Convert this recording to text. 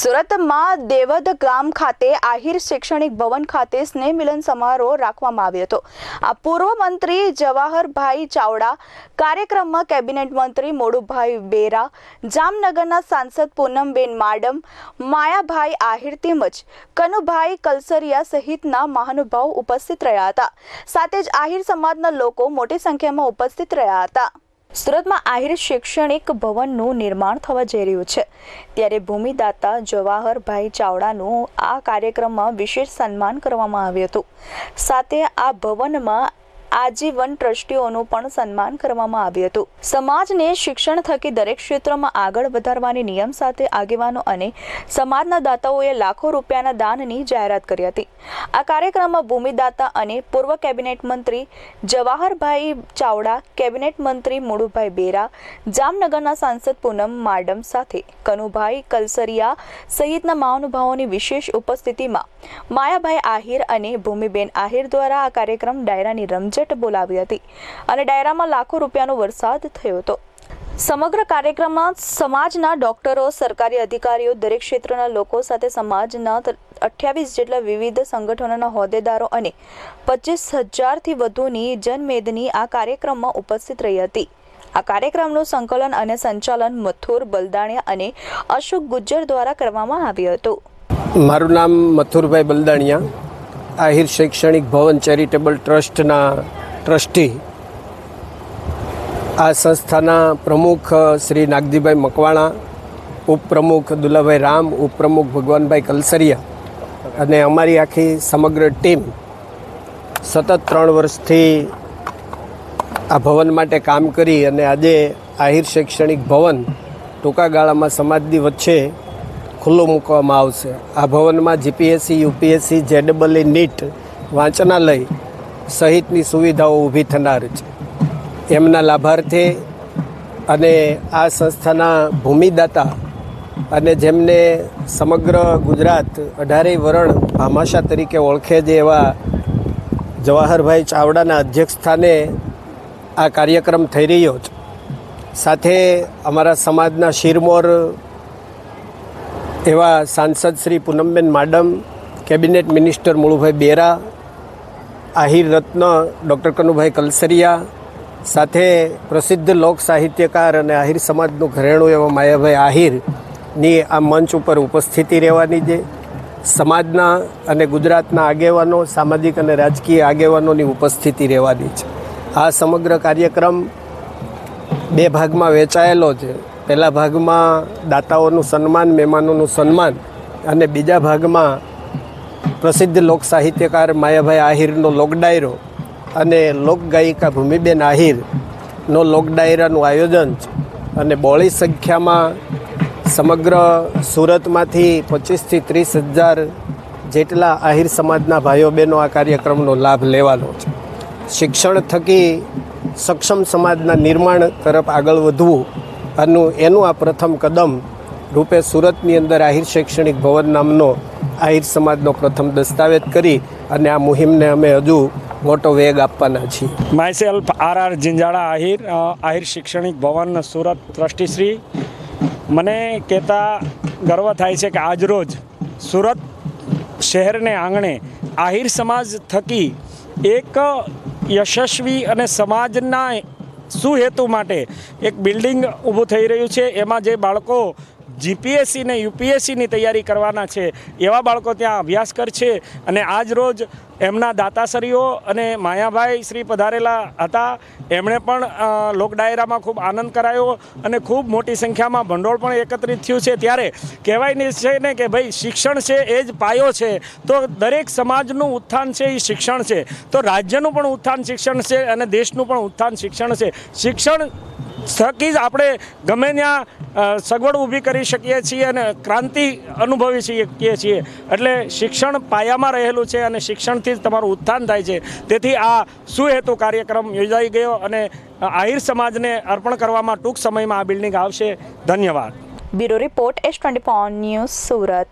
સુરતમાં દેવદ ગામ ખાતે આહિર શૈક્ષણિક ભવન ખાતે સ્નેહ મિલન સમારોહ રાખવામાં આવ્યો હતો. આ પૂર્વ મંત્રી જવાહરભાઈ ચાવડા, કાર્યક્રમમાં કેબિનેટ મંત્રી મોડુભાઈ બેરા, જામનગરના સાંસદ પૂનમબેન માડમ, માયાભાઈ આહિર તેમજ કનુભાઈ કલસરિયા સહિતના મહાનુભાવ ઉપસ્થિત રહ્યા હતા. સાથે જ આહિર સમાજના લોકો મોટી સંખ્યામાં ઉપસ્થિત રહ્યા હતા. સુરતમાં આહિર શૈક્ષણિક ભવનનું નિર્માણ થવા જઈ રહ્યું છે. ત્યારે ભૂમિદાતા જવાહરભાઈ ચાવડાનું આ કાર્યક્રમમાં વિશેષ સન્માન કરવામાં આવ્યું હતું. સાથે આ ભવનમાં આજીવન ટ્રસ્ટીઓનું પણ સન્માન કરવામાં આવ્યું હતું. સમાજને શિક્ષણ થકી દરેક ક્ષેત્રમાં આગળ વધારવાની નિયમ સાથે આગેવાનો અને સમાજના દાતાઓએ લાખો રૂપિયાના દાનની જાહેરાત કરી હતી. આ કાર્યક્રમમાં ભૂમિદાતા અને પૂર્વ કેબિનેટ મંત્રી જવાહરભાઈ ચાવડા, કેબિનેટ મંત્રી મુળુભાઈ બેરા, જામનગરના સાંસદ પૂનમ માડમ સાથે કનુભાઈ કલસરિયા સહિતના મહાનુભાવોની વિશેષ ઉપસ્થિતિમાં માયાભાઈ આહિર અને ભૂમિબેન આહિર દ્વારા આ કાર્યક્રમ ડાયરાની રમઝટ બોલાવી હતી અને ડાયરામાં લાખો રૂપિયાનો વરસાદ થયો હતો. સમગ્ર કાર્યક્રમમાં સમાજના ડોક્ટરો, સરકારી અધિકારીઓ, દરેક ક્ષેત્રના લોકો સાથે સમાજના અઠ્યાવીસ જેટલા વિવિધ સંગઠનોના હોદ્દેદારો અને પચીસ હજારથી વધુની જનમેદની આ કાર્યક્રમમાં ઉપસ્થિત રહી હતી. આ કાર્યક્રમનું સંકલન અને સંચાલન મથુર બલદાણિયા અને અશોક ગુજ્જર દ્વારા કરવામાં આવ્યું હતું. મારું નામ મથુરભાઈ બલદાણિયા. આહિર શૈક્ષણિક ભવન ચેરિટેબલ ટ્રસ્ટના ટ્રસ્ટી. આ સંસ્થાના પ્રમુખ શ્રી નાગજીભાઈ મકવાણા, ઉપપ્રમુખ દુલાભાઈ રામ, ઉપપ્રમુખ ભગવાનભાઈ કલસરિયા અને અમારી આખી સમગ્ર ટીમ સતત ત્રણ વર્ષથી આ ભવન માટે કામ કરી અને આજે આહિર શૈક્ષણિક ભવન ટૂંકા ગાળામાં સમાજની વચ્ચે ખુલ્લું મૂકવામાં આવશે. આ ભવનમાં જીપીએસસી, યુપીએસસી જેડબલઈ નીટ, વાંચનાલય સહિતની સુવિધાઓ ઊભી થનાર છે. એમના લાભાર્થે અને આ સંસ્થાના ભૂમિદાતા અને જેમને સમગ્ર ગુજરાત અઢારેય વરણ ભામાશા તરીકે ઓળખે છે એવા જવાહરભાઈ ચાવડાના અધ્યક્ષસ્થાને આ કાર્યક્રમ થઈ રહ્યો છે. સાથે અમારા સમાજના શિરમોર એવા સાંસદ શ્રી પૂનમબેન માડમ, કેબિનેટ મિનિસ્ટર મુળુભાઈ બેરા, આહિર રત્ન, ડૉક્ટર કનુભાઈ કલસરિયા, સાથે પ્રસિદ્ધ લોક સાહિત્યકાર અને આહિર સમાજનું ઘરેણું એવા માયાભાઈ આહિરની આ મંચ ઉપર ઉપસ્થિતિ રહેવાની છે. સમાજના અને ગુજરાતના આગેવાનો, સામાજિક અને રાજકીય આગેવાનોની ઉપસ્થિતિ રહેવાની છે. આ સમગ્ર કાર્યક્રમ બે ભાગમાં વહેંચાયેલો છે. પહેલા ભાગમાં દાતાઓનું સન્માન, મહેમાનોનું સન્માન અને બીજા ભાગમાં પ્રસિદ્ધ લોક સાહિત્યકાર માયાભાઈ આહિરનો લોકડાયરો અને લોકગાયિકા ભૂમિબેન આહિરનો લોકડાયરાનું આયોજન છે. અને બોળી સંખ્યામાં સમગ્ર સુરતમાંથી પચીસથી ત્રીસ હજાર જેટલા આહિર સમાજના ભાઈઓ બહેનો આ કાર્યક્રમનો લાભ લેવાનો છે. શિક્ષણ થકી સક્ષમ સમાજના નિર્માણ તરફ આગળ વધવું અને એનું આ પ્રથમ કદમ રૂપે સુરતની અંદર આહિર શૈક્ષણિક ભવન નામનો આહિર સમાજનો પ્રથમ દસ્તાવેજ કરી અને આ મુહિમને અમે હજુ મોટો વેગ આપવાના છીએ. Myself R R Jinjala Ahir Ahir શૈક્ષણિક ભવન સુરત ટ્રસ્ટીશ્રી મને કહેતા ગર્વ થાય છે કે આજરોજ સુરત શહેરને આંગણે આહિર સમાજ થકી એક યશસ્વી અને સમાજના સુહેતુ માટે એક બિલ્ડિંગ ઊભું થઈ રહ્યું છે? એમાં જે બાળકો જીપીએસસી ને યુપીએસસીની તૈયારી કરવાના છે, એવા બાળકો ત્યાં અભ્યાસ કરશે અને આજ રોજ એમના દાતાશ્રીઓ અને માયાભાઈ શ્રી પધારેલા હતા. એમણે પણ લોક ડાયરામાં ખૂબ આનંદ કરાયો અને ખૂબ મોટી સંખ્યામાં ભંડોળ પણ એકત્રિત થયું છે. ત્યારે કહેવાય છે ને કે ભાઈ, શિક્ષણ છે એ જ પાયો છે. તો દરેક સમાજનું ઉત્થાન છે એ શિક્ષણ છે. તો રાજ્યનું પણ ઉત્થાન શિક્ષણ છે અને દેશનું પણ ઉત્થાન શિક્ષણ છે. શિક્ષણ થકી જ આપણે ગમે ત્યાં સગવડ ઊભી કરી શકીએ છીએ અને ક્રાંતિ અનુભવી શકીએ છીએ. એટલે શિક્ષણ પાયામાં રહેલું છે અને શિક્ષણથી જ તમારું ઉત્થાન થાય છે. તેથી આ સુહેતુ કાર્યક્રમ યોજાઈ ગયો અને આહિર સમાજને અર્પણ કરવામાં ટૂંક સમયમાં આ બિલ્ડિંગ આવશે. ધન્યવાદ. Bureau report S twenty news Surat.